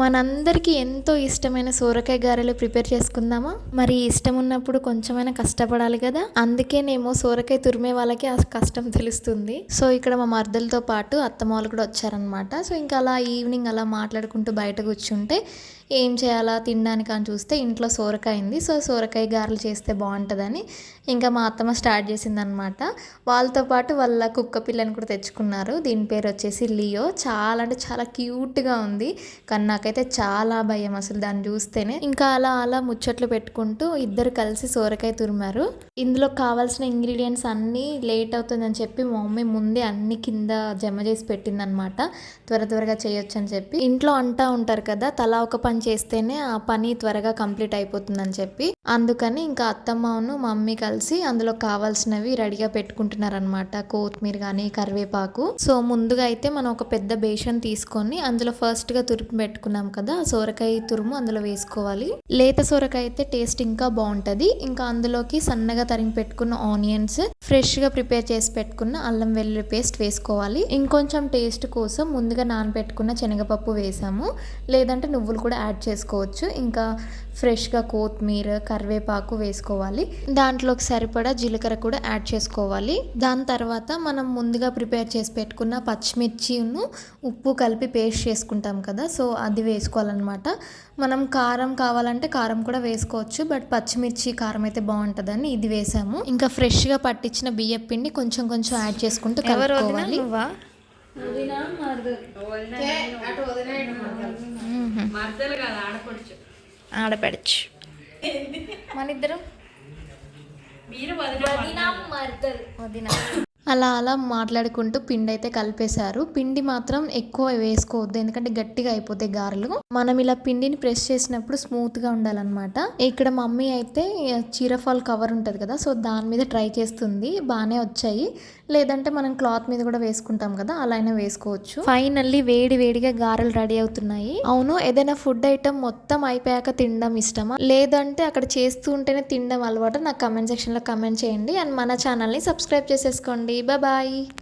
మనందరికీ ఎంతో ఇష్టమైన సోరకాయ గారెలు ప్రిపేర్ చేసుకుందామా? మరి ఇష్టం ఉన్నప్పుడు కొంచెమైనా కష్టపడాలి కదా? అందుకేనేమో సోరకాయ తురిమే వాళ్ళకి ఆ కష్టం తెలుస్తుంది. సో ఇక్కడ మా మర్దలతో పాటు అత్తమ్మ వాళ్ళు కూడా వచ్చారనమాట సో ఇంకా అలా ఈవినింగ్ అలా మాట్లాడుకుంటూ బయట కూర్చుంటే ఏం చేయాలా తినడానికి అని చూస్తే ఇంట్లో సోరకాయ ఉంది. సో సోరకాయ గారెలు చేస్తే బాగుంటుందని ఇంకా మా అత్తమ్మ స్టార్ట్ చేసిందనమాట. వాళ్ళతో పాటు వాళ్ళ కుక్క పిల్లని కూడా తెచ్చుకున్నారు. దీని పేరు వచ్చేసి లియో. చాలా అంటే చాలా క్యూట్గా ఉంది. కానీ నాకైతే చాలా భయం అసలు దాన్ని చూస్తేనే. ఇంకా అలా అలా ముచ్చట్లు పెట్టుకుంటూ ఇద్దరు కలిసి సోరకాయ తురిమారు. ఇందులో కావాల్సిన ఇంగ్రీడియంట్స్ అన్నీ లేట్ అవుతుందని చెప్పి మా మమ్మీ ముందే అన్ని కింద జమ చేసి పెట్టిందనమాట. త్వర త్వరగా చేయొచ్చు అని చెప్పి. ఇంట్లో అంటా ఉంటారు కదా తలా ఒక పని చేస్తేనే ఆ పని త్వరగా కంప్లీట్ అయిపోతుందని చెప్పి అందుకని ఇంకా అత్తమ్మను మమ్మీ కలిసి అందులో కావాల్సినవి రెడీగా పెట్టుకుంటున్నారనమాట కొత్తిమీర కానీ కరివేపాకు. సో ముందుగా అయితే మనం ఒక పెద్ద బేషన్ తీసుకొని అందులో ఫస్ట్గా తురిమి పెట్టుకున్నాం కదా సోరకాయ తురుము అందులో వేసుకోవాలి. లేత సోరకాయ అయితే టేస్ట్ ఇంకా బాగుంటుంది. ఇంకా అందులోకి సన్నగా తరిగి పెట్టుకున్న ఆనియన్స్ ఫ్రెష్గా ప్రిపేర్ చేసి పెట్టుకున్న అల్లం వెల్లుల్లి పేస్ట్ వేసుకోవాలి. ఇంకొంచెం టేస్ట్ కోసం ముందుగా నానబెట్టుకున్న శనగపప్పు వేసాము. లేదంటే నువ్వులు కూడా యాడ్ చేసుకోవచ్చు. ఇంకా ఫ్రెష్గా కొత్తిమీర కరివేపాకు వేసుకోవాలి. దాంట్లోకి సరిపడా జీలకర్ర కూడా యాడ్ చేసుకోవాలి. దాని తర్వాత మనం ముందుగా ప్రిపేర్ చేసి పెట్టుకున్న పచ్చిమిర్చిను ఉప్పు కలిపి పేస్ట్ చేసుకుంటాం కదా సో అది వేసుకోవాలన్నమాట. మనం కారం కావాలంటే కారం కూడా వేసుకోవచ్చు బట్ పచ్చిమిర్చి కారం అయితే బాగుంటుందని ఇది వేసాము. ఇంకా ఫ్రెష్గా పట్టించిన బియ్యం పిండి కొంచెం కొంచెం యాడ్ చేసుకుంటూ కలుపుకోవాలి. మర్దలు కదా. ఆడపడచ్చు మన ఇద్దరం మీరు వదిన వదిన అలా అలా మాట్లాడుకుంటూ పిండి అయితే కలిపేశారు. పిండి మాత్రం ఎక్కువ వేసుకోవద్దు ఎందుకంటే గట్టిగా అయిపోతాయి గారెలు. మనం ఇలా పిండిని ప్రెస్ చేసినప్పుడు స్మూత్గా ఉండాలన్నమాట. ఇక్కడ మమ్మీ అయితే చీరఫాల్ కవర్ ఉంటుంది కదా సో దాని మీద ట్రై చేస్తుంది. బాగానే వచ్చాయి. లేదంటే మనం క్లాత్ మీద కూడా వేసుకుంటాం కదా అలా అయినా వేసుకోవచ్చు. ఫైనల్లీ వేడి వేడిగా గారెలు రెడీ అవుతున్నాయి. అవును ఏదైనా ఫుడ్ ఐటమ్ మొత్తం అయిపోయాక తినడం ఇష్టమా? లేదంటే అక్కడ చేస్తూ ఉంటేనే తినడం అలవాటు? నాకు కమెంట్ సెక్షన్లో కమెంట్ చేయండి. అండ్ మన ఛానల్ని సబ్స్క్రైబ్ చేసేసుకోండి. Bye-bye.